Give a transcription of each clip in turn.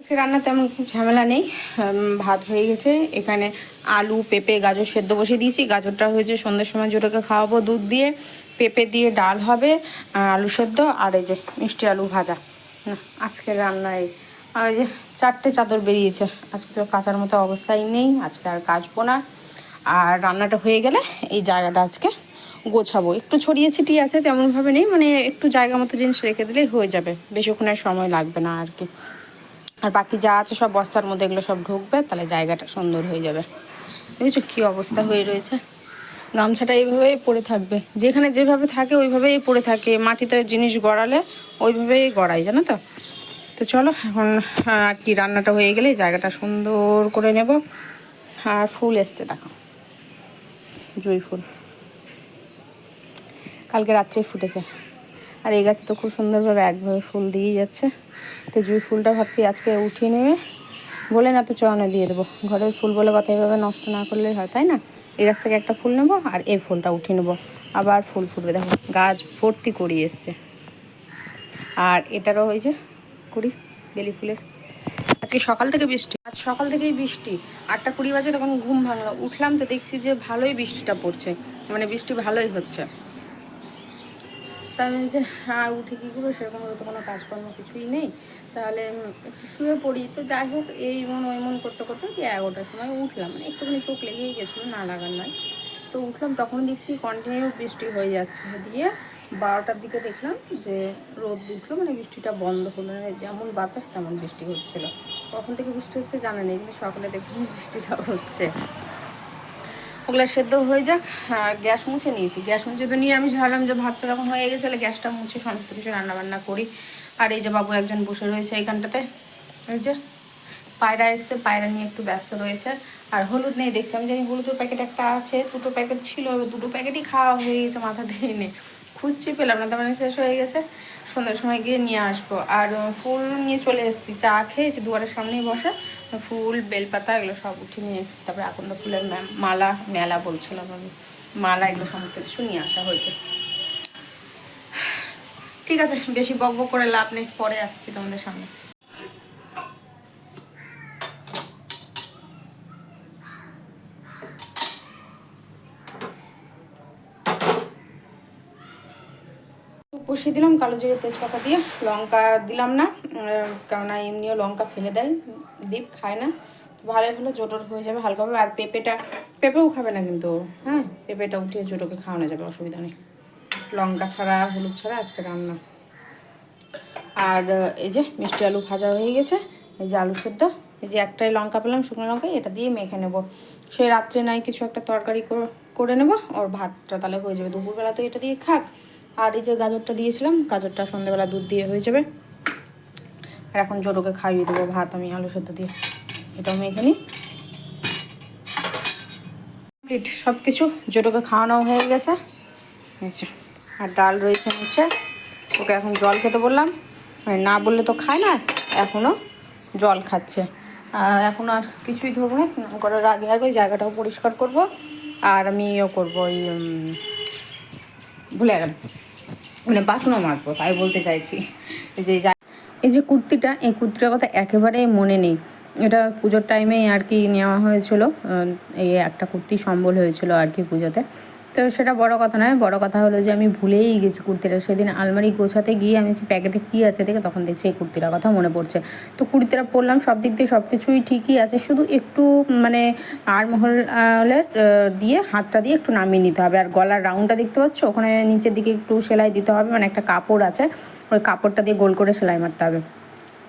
আজকে রান্না তেমন খুব ঝামেলা নেই ভাত হয়ে গেছে। এখানে আলু, পেঁপে, গাজর সেদ্ধ বসিয়ে দিয়েছি। গাজরটা হয়েছে সন্ধ্যের সময় জোটাকে খাওয়াবো দুধ দিয়ে। পেঁপে দিয়ে ডাল হবে আলু সেদ্ধ, আর এই যে মিষ্টি আলু ভাজা। না, আজকে রান্না এই আর এই যে চারটে চাদর বেরিয়েছে। আজকে তো কাঁচার মতো অবস্থাই নেই, আজকে আর কাচবো না। আর রান্নাটা হয়ে গেলে এই জায়গাটা আজকে গোছাবো। একটু ছড়িয়ে ছিটিয়ে আছে, তেমনভাবে নেই মানে একটু জায়গা মতো জিনিস রেখে দিলেই হয়ে যাবে। বেশিক্ষণ আর সময় লাগবে না আর কি। আর বাকি যা আছে সব বস্তার মধ্যে এগুলো সব ঢুকবে, তাহলে জায়গাটা সুন্দর হয়ে যাবে। দেখেছ কী অবস্থা হয়ে রয়েছে? গামছাটা এইভাবেই পড়ে থাকবে। যেখানে যেভাবে থাকে ওইভাবেই পড়ে থাকে। মাটিতে জিনিস গড়ালে ওইভাবেই গড়াই, জানো তো? তো চলো, এখন আর কি রান্নাটা হয়ে গেলে জায়গাটা সুন্দর করে নেব। আর ফুল এসছে, দেখো। জুঁই ফুল। কালকে রাত্রে ফুটেছে। আর এই গাছে তো খুব সুন্দরভাবে একভাবে ফুল দিয়েই যাচ্ছে। তো জুঁই ফুলটা ভাবছি আজকে উঠিয়ে নেবে। বলে না তো চরণে দিয়ে দেবো। ঘরের ফুল বলে কথা এভাবে নষ্ট না করলে হয়, তাই না? এই গাছ থেকে একটা ফুল নেব আর এই ফুলটা উঠিয়ে নেব। আবার ফুল ফুটবে। দেখো, গাছ ভর্তি করি এসছে। আর এটারও হয়েছে কুড়ি, বেলি ফুলের। আজকে সকাল থেকে বৃষ্টি, আজ সকাল থেকেই বৃষ্টি। আটটা কুড়ি বাজে তখন ঘুম ভাঙলো। উঠলাম তো দেখছি যে ভালোই বৃষ্টিটা পড়ছে। মানে বৃষ্টি ভালোই হচ্ছে। তাহলে যে আর উঠে কী করব? সেরকম তো কোনো কাজকর্ম কিছুই নেই। তাহলে একটু শুয়ে পড়ি। তো যাই হোক, এই মন, ওই মন করতে করতে কি এগারোটার সময় উঠলাম। মানে একটুখানি চোখ লেগেই গেছিল, না লাগার নয়। তো উঠলাম, তখন দেখছি কন্টিনিউ বৃষ্টি হয়ে যাচ্ছে। দিয়ে বারোটার দিকে দেখলাম যে রোদ উঠল মানে বৃষ্টিটা বন্ধ হলো। মানে যেমন বাতাস, তেমন বৃষ্টি হচ্ছিল। কখন থেকে বৃষ্টি হচ্ছে জানা নেই, কিন্তু সকালে দেখলাম বৃষ্টিটা হচ্ছে। ওগুলো সেদ্ধ হয়ে যাক। আর গ্যাস মুছে নিয়েছি। গ্যাস মুছে তো নিয়ে আমি ভাবলাম যে ভাতটা যখন হয়ে গেছে, তাহলে গ্যাসটা মুছে সমস্ত কিছু রান্নাবান্না করি। আর এই যে বাবু একজন বসে রয়েছে এইখানটাতে এই যে পায়রা এসছে, পায়রা নিয়ে একটু ব্যস্ত রয়েছে। আর হলুদ নেই, দেখছি আমি জানি হলুদের প্যাকেট একটা আছে, দুটো প্যাকেট ছিল, দুটো প্যাকেটই খাওয়া হয়ে গেছে মাথা দিয়ে খুঁজছি, পেলাম না, তার মানে শেষ হয়ে গেছে। সন্ধ্যার সময় গিয়ে নিয়ে আসব। আর ফুল নিয়ে চলে এসেছি। চা খেয়ে দুয়ারের সামনেই বসে ফুল, বেলপাতা এগুলো সব উঠে নিয়ে এসেছি। তারপরে আকন্দ ফুলের মালা, মেলা বলছিলাম আমি মালা এগুলো সমস্ত কিছু নিয়ে আসা হয়েছে। ঠিক আছে, বেশি বক বক করে লাভ নেই। পরে আসছি তোমাদের সামনে। কষিয়ে দিলাম, কালো জিরে তেজপাতা দিয়ে। লঙ্কা দিলাম না কেননা এমনিও লঙ্কা ফেলে দেয় দীপ খায় না। তো ভালোই হলো, জোটর হয়ে যাবে হালকাভাবে। আর পেঁপেটা, পেঁপেও খাবে না কিন্তু হ্যাঁ? পেঁপেটা উঠিয়ে জোটোকে খাওয়ানো যাবে, অসুবিধা নেই। লঙ্কা ছাড়া, হলুদ ছাড়া আজকে রান্না। আর, এই যে মিষ্টি আলু ভাজা হয়ে গেছে, এই যে আলু সেদ্ধ। এই যে একটাই লঙ্কা পেলাম, শুকনো লঙ্কা, এটা দিয়ে মেখে নেব। সেই রাত্রে নাই কিছু একটা তরকারি করে নেব, ওর ভাতটা তাহলে হয়ে যাবে। দুপুরবেলা তো এটা দিয়ে খাক আর এই যে গাজরটা দিয়েছিলাম, গাজরটা সন্ধ্যেবেলা দুধ দিয়ে হয়ে যাবে। আর এখন জোরোকে খাইয়ে দেবো, ভাত আমি আলু সেদ্ধ দিয়ে। এটাও আমি এখানে কমপ্লিট সব কিছু জোটোকে খাওয়ানো হয়ে গেছে। আর ডাল রয়েছে নিচে। ওকে এখন জল খেতে বললাম। মানে না বললে তো খায় না এখনও জল খাচ্ছে। এখন আর কিছুই ধরবো না, স্নান করার আগে আগে জায়গাটাও পরিষ্কার করব। আর আমি ইয়েও করব ওই ভুলে গেলাম। মানে বাসনও মাজবো, তাই বলতে চাইছি। এই যে এই যে কুর্তিটা, এই কুর্তিটার কথা একেবারেই মনে নেই। এটা পুজোর টাইমেই আর কি নেওয়া হয়েছিল। এই একটা কুর্তি সম্বল হয়েছিল আর কি পুজোতে। তো সেটা বড় কথা নয়, বড় কথা হলো যে আমি ভুলেই গেছি কুর্তিটা। সেদিন আলমারি গোছাতে গিয়ে আমি যে প্যাকেটে কী আছে দেখে তখন দেখছি এই কুর্তিটার কথা মনে পড়ছে। তো কুর্তিটা পরলাম, সব দিক দিয়ে সব কিছুই ঠিকই আছে, শুধু একটু মানে আরমহলের দিয়ে হাতটা দিয়ে একটু নামিয়ে নিতে হবে। আর গলার রাউন্ডটা দেখতে পাচ্ছ? ওখানে নিচের দিকে একটু সেলাই দিতে হবে মানে একটা কাপড় আছে, ওই কাপড়টা দিয়ে গোল করে সেলাই মারতে হবে।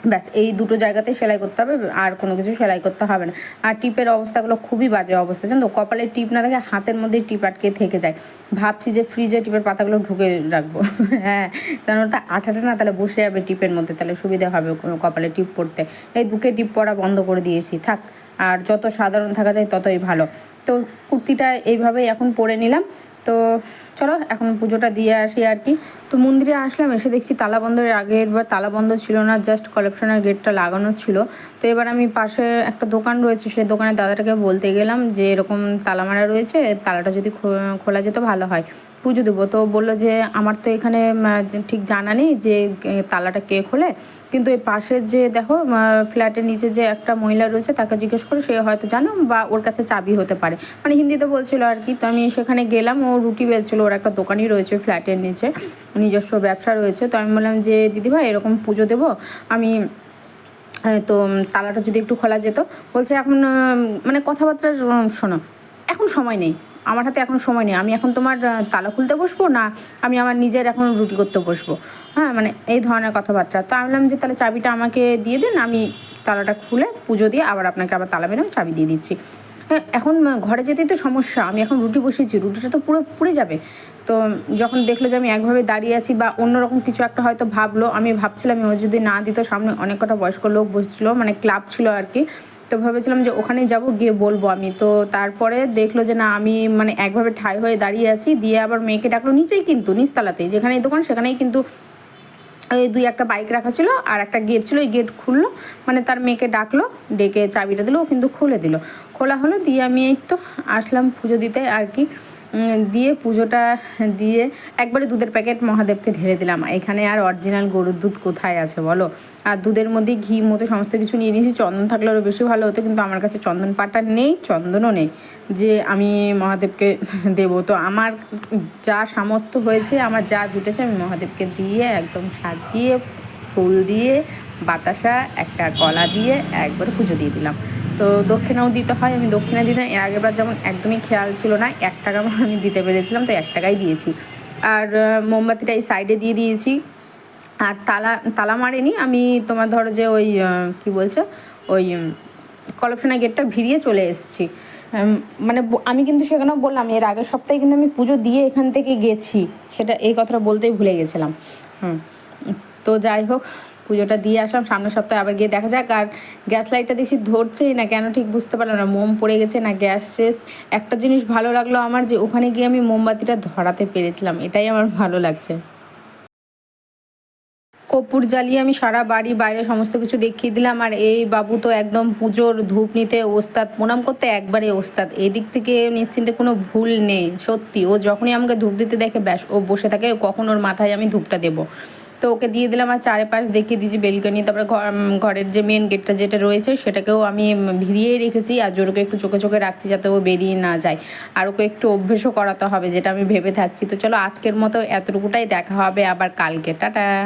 ব্যাস, এই দুটো জায়গাতে সেলাই করতে হবে, আর কোনো কিছু সেলাই করতে হবে না। আর টিপের অবস্থাগুলো খুবই বাজে অবস্থা, জানো তো? কপালে টিপ না থাকে হাতের মধ্যেই টিপ আটকে থেকে যায়। ভাবছি যে ফ্রিজে টিপের পাতাগুলো ঢুকে রাখব। হ্যাঁ কারণ ওটা আঠাটা না, তাহলে বসে যাবে টিপের মধ্যে, তাহলে সুবিধা হবে কপালে টিপ পড়তে। এই বুকে টিপ পড়া বন্ধ করে দিয়েছি, থাক। আর যত সাধারণ থাকা যায় ততই ভালো। তো কুর্তিটা এইভাবেই এখন পরে নিলাম। তো চলো, এখন পুজোটা দিয়ে আসি আর কি। তো মন্দিরে আসলাম, এসে দেখছি তালা বন্ধের আগের বার তালা বন্ধ ছিল না জাস্ট কলেকশনের গেটটা লাগানো ছিল। তো এবার আমি পাশে একটা দোকান রয়েছে, সেই দোকানে দাদাটাকে বলতে গেলাম যে এরকম তালা মারা রয়েছে, তালাটা যদি খোলা যেত ভালো হয়। পুজো দেবো। তো বলল যে, আমার তো এখানে ঠিক জানা নেই যে তালাটা কে খোলে। কিন্তু এই পাশের যে দেখো ফ্ল্যাটের নিচে যে একটা মহিলা রয়েছে, তাকে জিজ্ঞেস করে, সে হয়তো জানো বা ওর কাছে চাবি হতে পারে। মানে হিন্দিতে বলছিল আর কি। তো আমি সেখানে গেলাম, ও রুটি বেলছিল ওর একটা দোকানই রয়েছে ফ্ল্যাটের নিচে নিজস্ব ব্যবসা রয়েছে। তো আমি বললাম যে দিদিভাই এরকম পুজো দেবো? আমি হ্যাঁ, তো তালাটা যদি একটু খোলা যেত। বলছে এখন মানে কথাবার্তা শোনো এখন সময় নেই। আমার হাতে এখন সময় নেই। আমি এখন তোমার তালা খুলতে বসবো না আমি আমার নিজের এখন রুটি করতে বসবো? হ্যাঁ মানে এই ধরনের কথাবার্তা। তো আমি বললাম যে তাহলে চাবিটা আমাকে দিয়ে দিন। আমি তালাটা খুলে পুজো দিয়ে আবার আপনাকে আবার তালা মেরে আমি চাবি দিয়ে দিচ্ছি। এখন ঘরে যেতেই তো সমস্যা। আমি এখন রুটি বসিয়েছি, রুটিটা তো পুরো পুড়ে যাবে। তো যখন দেখল যে আমি একভাবে দাঁড়িয়ে আছি বা অন্যরকম কিছু একটা হয়তো ভাবলো, আমি ভাবছিলাম ও যদি না দিত, সামনে অনেক কটা বয়স্ক লোক বসছিল মানে ক্লাব ছিল আর কি। তো ভেবেছিলাম যে ওখানে যাব, গিয়ে বলব আমি। তো তারপরে দেখল যে না, আমি মানে একভাবে ঠাই হয়ে দাঁড়িয়ে আছি, দিয়ে আবার মেয়েকে ডাকলো, নিচেই কিন্তু, নিচতলাতেই, যেখানেই দোকান সেখানেই কিন্তু এই দুই একটা বাইক রাখা ছিল আর একটা গেট ছিল ওই গেট খুললো। মানে তার মেয়েকে ডাকলো, ডেকে চাবিটা দিল, ও কিন্তু খুলে দিল। খোলা হলো, দিয়ে আমি এই তো আসলাম পুজো দিতে আর কি। দিয়ে পুজোটা দিয়ে একবারে দুধের প্যাকেট মহাদেবকে ঢেলে দিলাম। এখানে আর অরিজিনাল গরুর দুধ কোথায় আছে বলো? আর দুধের মধ্যে ঘি মতো সমস্ত কিছু নিয়ে নিয়েছি। চন্দন থাকলে আরও বেশি ভালো হতো, কিন্তু আমার কাছে চন্দন পাটা নেই, চন্দনও নেই। যে আমি মহাদেবকে দেবো। তো আমার যা সামর্থ্য হয়েছে, আমার যা জুটেছে, আমি মহাদেবকে দিয়ে একদম সাজিয়ে, ফুল দিয়ে, বাতাসা, একটা কলা দিয়ে একবার পুজো দিয়ে দিলাম। তো দক্ষিণাও দিতে হয়, আমি দক্ষিণা না। এর আগেরবার যেমন একদমই খেয়াল ছিল না, এক টাকা আমি দিতে পেরেছিলাম, তো এক টাকাই দিয়েছি। আর মোমবাতিটা এই সাইডে দিয়ে দিয়েছি। আর তালা তালা মারেনি, আমি তোমার ধরো যে ওই কি বলছো? ওই কলেপশনের গেটটা ভিড়িয়ে চলে এসেছি। মানে আমি কিন্তু সেখানেও বললাম, এর আগের সপ্তাহে কিন্তু আমি পুজো দিয়ে এখান থেকে গেছি। সেটা এই কথাটা বলতেই ভুলে গেছিলাম। হুম, তো যাই হোক পুজোটা দিয়ে আসলাম, সামনের সপ্তাহে আবার গিয়ে দেখা যাক। আর গ্যাস লাইটটা দেখছি ধরছেই না, কেন ঠিক বুঝতে পারলাম না, মোম পড়ে গেছে না গ্যাস শেষ? একটা জিনিস ভালো লাগল আমার যে ওখানে গিয়ে আমি মোমবাতিটা ধরাতে পেরেছিলাম, এটাই আমার ভালো লাগছে। কর্পূর জ্বালিয়ে আমি সারা বাড়ি, বাইরে সমস্ত কিছু দেখিয়ে দিলাম, আর এই বাবু তো একদম পুজোর ধূপ নিতে ওস্তাদ, প্রণাম করতে একবারে ওস্তাদ। এদিক থেকে নিশ্চিন্তে কোনো ভুল নেই, সত্যি। ও যখনই আমাকে ধূপ দিতে দেখে, ব্যাস, ও বসে থাকে, কখন ওর মাথায় আমি ধূপটা দেবো। তো ওকে দিয়ে দিলাম আর চারিপাশ দেখিয়ে দিয়েছি বেলকনি, তারপরে ঘর- ঘরের যে মেন গেটটা যেটা রয়েছে সেটাকেও আমি ভিড়িয়ে রেখেছি আর জোরকে একটু চোখে চোখে রাখছি যাতে ও বেরিয়ে না যায়। আর ওকে একটু অভ্যেসও করাতে হবে, যেটা আমি ভেবে থাকছি। তো চলো আজকের মতো এতটুকুটাই, দেখা হবে আবার কালকে। টাটা!